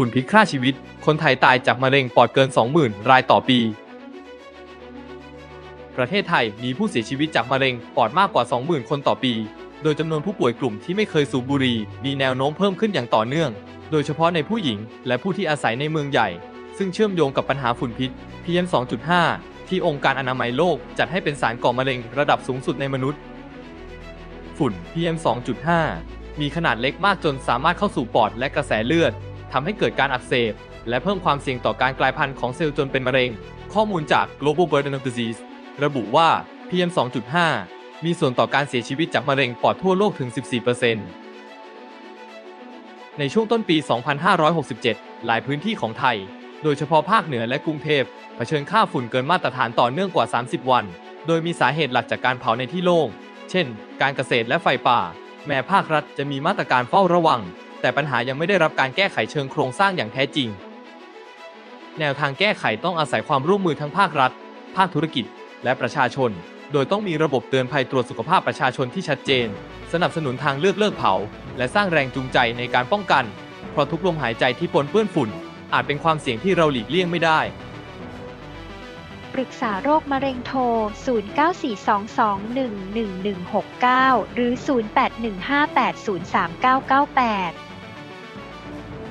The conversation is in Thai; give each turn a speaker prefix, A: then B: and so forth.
A: ฝุ่นพิษฆ่าชีวิต คนไทยตายจากมะเร็งปอดเกิน 20,000 รายต่อปี ประเทศไทยมีผู้เสียชีวิตจากมะเร็งปอดมากกว่า 20,000 คนต่อปี โดยจำนวนผู้ป่วยกลุ่มที่ไม่เคยสูบบุหรี่มีแนวโน้มเพิ่มขึ้นอย่างต่อเนื่อง โดยเฉพาะในผู้หญิง และผู้ที่อาศัยในเมืองใหญ่ ซึ่งเชื่อมโยงกับปัญหาฝุ่นพิษ PM 2.5 ที่องค์การอนามัยโลกจัดให้เป็นสารก่อมะเร็งระดับสูงสุดในมนุษย์ ฝุ่น PM 2.5มีขนาดเล็กมากจนสามารถเข้าสู่ปอดและกระแสเลือด ทำให้เกิดการอักเสบ และเพิ่มความเสี่ยงต่อการกลายพันธุ์ของเซลล์จนเป็นมะเร็ง ข้อมูลจาก Global Burden of Disease ระบุว่า PM 2.5 มีส่วนต่อการเสียชีวิตจากมะเร็งปอดทั่วโลกถึง 14%ในช่วงต้นปี 2567 หลายพื้นที่ของไทย โดยเฉพาะภาคเหนือและกรุงเทพเผชิญค่าฝุ่นเกินมาตรฐานต่อเนื่องกว่า 30 วัน โดยมีสาเหตุหลักจากการเผาในที่โล่ง เช่น การเกษตรและไฟป่า แม้ภาครัฐจะมีมาตรการเฝ้าระวัง แต่ปัญหายังไม่ได้รับการแก้ไขเชิงโครงสร้างอย่างแท้จริง แนวทางแก้ไขต้องอาศัยความร่วมมือทั้งภาครัฐ ภาคธุรกิจ และประชาชน โดยต้องมีระบบเตือนภัยตรวจสุขภาพประชาชนที่ชัดเจน สนับสนุนทางเลือกเลิกเผา และสร้างแรงจูงใจในการป้องกัน เพราะทุกลมหายใจที่ปนเปื้อนฝุ่น อาจเป็นความเสี่ยงที่เราหลีกเลี่ยงไม่ได้
B: ปรึกษาโรคมะเร็งโทร 0942211169 หรือ 0815803998